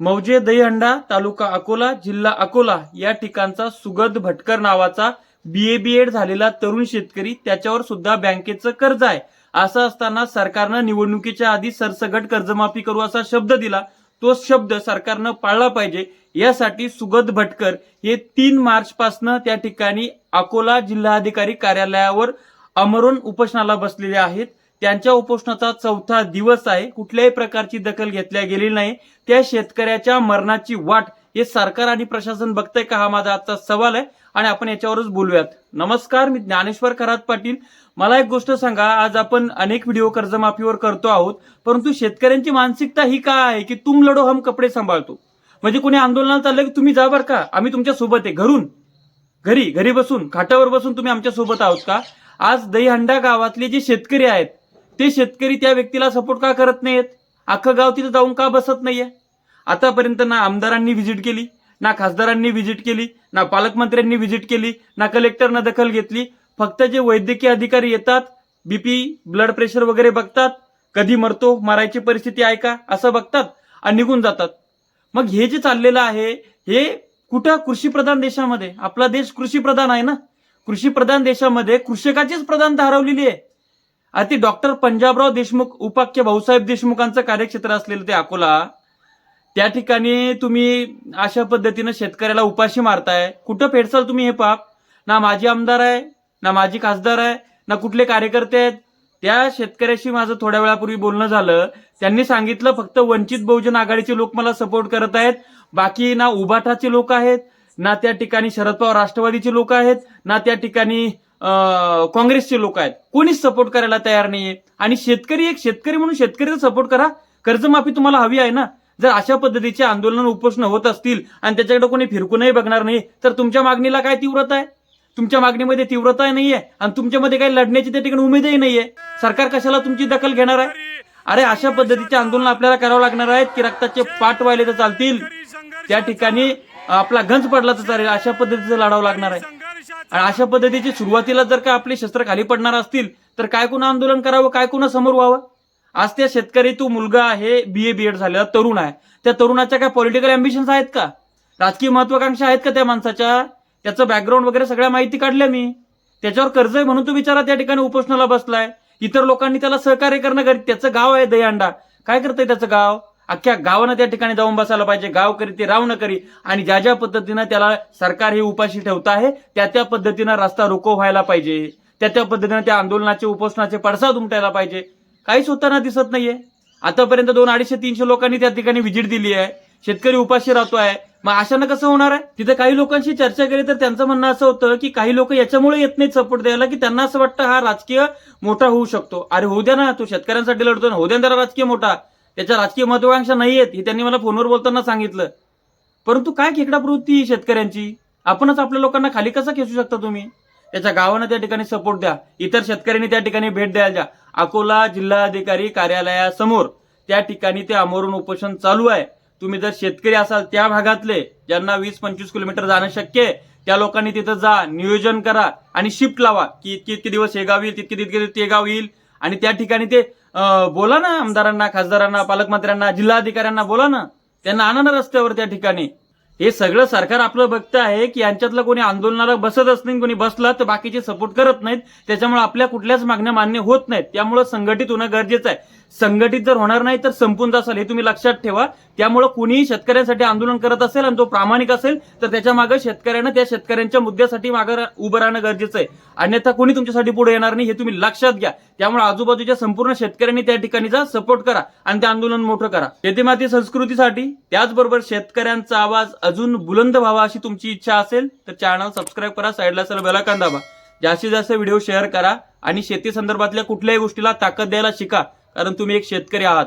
मौजे दहीहंडा तालुका अकोला जिल्हा अकोला या ठिकाणचा सुगत भटकर नावाचा बीए बी एड झालेला तरुण शेतकरी त्याच्यावर सुद्धा बँकेचं कर्ज आहे. असं असताना सरकारनं निवडणुकीच्या आधी सरसगट कर्जमाफी करू असा शब्द दिला. तो शब्द सरकारनं पाळला पाहिजे. यासाठी सुगत भटकर हे तीन मार्च पासनं त्या ठिकाणी अकोला जिल्हाधिकारी कार्यालयावर अमरून उपोषणाला बसलेले आहेत. त्यांच्या उपोषणाचा चौथा दिवस आहे. कुठल्याही प्रकारची दखल घेतल्या गेली नाही. त्या शेतकऱ्याच्या मरणाची वाट हे सरकार आणि प्रशासन बघतंय का? हा माझा आजचा सवाल आहे. आणि आपण याच्यावरच बोलूयात. नमस्कार मी ज्ञानेश्वर खरात पाटील. मला एक गोष्ट सांगा. आज आपण अनेक व्हिडिओ कर्जमाफीवर करतो आहोत. परंतु शेतकऱ्यांची मानसिकता ही काय आहे की तुम लढो हम कपडे सांभाळतो? म्हणजे कोणी आंदोलनाला चाललं की तुम्ही जा बरं का? आम्ही तुमच्यासोबत आहे. घरून. घरी घरी बसून खाटावर बसून तुम्ही आमच्यासोबत आहोत का? आज दहीहंडा गावातले जे शेतकरी आहेत ते शेतकरी त्या व्यक्तीला सपोर्ट का करत नाहीत अख्खं गाव तिथं जाऊन का बसत नाहीये? आतापर्यंत ना आमदारांनी व्हिजिट केली ना खासदारांनी व्हिजिट केली ना पालकमंत्र्यांनी व्हिजिट केली ना कलेक्टरनं दखल घेतली. फक्त जे वैद्यकीय अधिकारी येतात बीपी ब्लड प्रेशर वगैरे बघतात कधी मरतो मरायची परिस्थिती आहे का असं बघतात आणि निघून जातात. मग हे जे चाललेलं आहे हे कुठं कृषीप्रधान देशामध्ये? आपला देश कृषीप्रधान आहे ना? कृषीप्रधान देशामध्ये कृषकाचीच प्रधानता हरवलेली आहे. अति डॉक्टर पंजाबराव देशमुख उपाख्य भाऊसाहेब देशमुखांचं कार्यक्षेत्र असलेलं ते अकोला त्या ठिकाणी तुम्ही अशा पद्धतीनं शेतकऱ्याला उपाशी मारताय. कुठं फेडसाल तुम्ही हे पाप? ना माजी आमदार आहे ना माझी खासदार आहे ना कुठले कार्यकर्ते आहेत? त्या शेतकऱ्याशी माझं थोड्या वेळापूर्वी बोलणं झालं. त्यांनी सांगितलं फक्त वंचित बहुजन आघाडीचे लोक मला सपोर्ट करत आहेत. बाकी ना उभाटाचे लोक आहेत. ना त्या ठिकाणी शरद पवार राष्ट्रवादीचे लोक आहेत ना त्या ठिकाणी काँग्रेसचे लोक आहेत. कोणीच सपोर्ट करायला तयार नाहीये. आणि शेतकरी एक शेतकरी म्हणून शेतकरीचा सपोर्ट करा. कर्जमाफी तुम्हाला हवी आहे ना? जर अशा पद्धतीचे आंदोलन उपोषण होत असतील आणि त्याच्याकडे कोणी फिरकूनही बघणार नाही तर तुमच्या मागणीला काय तीव्रता आहे? तुमच्या मागणीमध्ये तीव्रता नाहीये आणि तुमच्यामध्ये काही लढण्याची त्या ठिकाणी उमेदही नाहीये. सरकार कशाला तुमची दखल घेणार आहे? अरे अशा पद्धतीचे आंदोलन आपल्याला करावं लागणार आहेत की रक्ताचे पाठ व्हायले तर चालतील. त्या ठिकाणी आपला गंज पडला तर चालेल. अशा पद्धतीचं लढावं लागणार आहे. आणि अशा पद्धतीची सुरुवातीला जर का आपले शस्त्र खाली पडणार असतील तर काय कुणा आंदोलन करावं काय कुणा समोर व्हावं? आज त्या शेतकरी तो मुलगा आहे बी ए बी एड झालेला तरुण आहे. त्या तरुणाच्या काय पॉलिटिकल अम्बिशन्स आहेत का? राजकीय महत्वाकांक्षा आहेत का त्या माणसाच्या? त्याचं बॅकग्राऊंड वगैरे सगळ्या माहिती काढल्या मी. त्याच्यावर कर्ज आहे म्हणून तो बिचारा त्या ठिकाणी उपोषणाला बसलाय. इतर लोकांनी त्याला सहकार्य करणं गरज त्याचं गाव आहे दहीहंडा. काय करतंय त्याचं गाव? अख्ख्या गावानं त्या ठिकाणी जाऊन बसायला पाहिजे. गाव करी ते राव न करी आणि ज्या ज्या पद्धतीनं त्याला सरकार हे उपाशी ठेवत आहे त्या त्या पद्धतीनं रस्ता रोको व्हायला पाहिजे. त्या त्या पद्धतीनं त्या आंदोलनाचे उपोषणाचे पडसाद उमटायला पाहिजे. काहीच होताना दिसत नाहीये. आतापर्यंत दोन अडीचशे तीनशे लोकांनी त्या ठिकाणी विजिट दिली आहे. शेतकरी उपाशी राहतो आहे. मग अशानं कसं होणार आहे? तिथे काही लोकांशी चर्चा केली तर त्यांचं म्हणणं असं होतं की काही लोक याच्यामुळे येत नाहीत सपोर्ट द्यायला की त्यांना असं वाटतं हा राजकीय मोठा होऊ शकतो. अरे होऊ द्या ना तो शेतकऱ्यांसाठी लढतो ना. होऊ द्या ना राजकीय मोठा. त्याच्या राजकीय महत्वाकांक्षा नाही आहेत हे त्यांनी मला फोनवर बोलताना सांगितलं. परंतु काय खेकडा प्रवृत्ती शेतकऱ्यांची? आपणच आपल्या लोकांना खाली कसं खेचू शकता तुम्ही? त्याच्या गावानं त्या ठिकाणी सपोर्ट द्या. इतर शेतकऱ्यांनी त्या ठिकाणी भेट द्यायला द्या. अकोला जिल्हाधिकारी कार्यालयासमोर त्या ठिकाणी ते अमरून उपोषण चालू आहे. तुम्ही जर शेतकरी असाल त्या भागातले ज्यांना वीस पंचवीस किलोमीटर जाणं शक्य आहे त्या लोकांनी तिथं जा नियोजन करा आणि शिफ्ट लावा. की इतके इतके दिवस हे गाव येईल तितके तितके दिवस ते गाव येईल. आणि त्या ठिकाणी ते बोला ना आमदारांना खासदारांना पालकमंत्र्यांना जिल्हाधिकाऱ्यांना बोला ना त्यांना आणा ना रस्त्यावर त्या ठिकाणी. हे सगळं सरकार आपलं बघतं आहे की यांच्यातलं कोणी आंदोलनाला बसतच नाही कोणी बसला तर बाकीचे सपोर्ट करत नाहीत. त्याच्यामुळे आपल्या कुठल्याच मागण्या मान्य होत नाहीत. त्यामुळे संघटित होणं गरजेचं आहे. संघटित जर होणार नाही तर संपून जासाल हे तुम्ही लक्षात ठेवा. त्यामुळे कुणीही शेतकऱ्यांसाठी आंदोलन करत असेल आणि तो प्रामाणिक असेल तर त्याच्यामागे शेतकऱ्यांना त्या शेतकऱ्यांच्या मुद्द्यासाठी मागे उभं राहणं गरजेचं आहे. अन्यथा कोणी तुमच्यासाठी पुढे येणार नाही हे तुम्ही लक्षात घ्या. त्यामुळे आजूबाजूच्या संपूर्ण शेतकऱ्यांनी त्या ठिकाणी जा सपोर्ट करा आणि ते आंदोलन मोठं करा. शेतीमाती संस्कृतीसाठी त्याचबरोबर शेतकऱ्यांचा आवाज अजून बुलंद व्हावा अशी तुमची इच्छा असेल तर चॅनल सबस्क्राईब करा साईडला सर बेलाकान दाबा. जास्तीत जास्त व्हिडिओ शेअर करा आणि शेती संदर्भातल्या कुठल्याही गोष्टीला ताकद द्यायला शिका कारण तुम्ही एक शेतकरी आहात.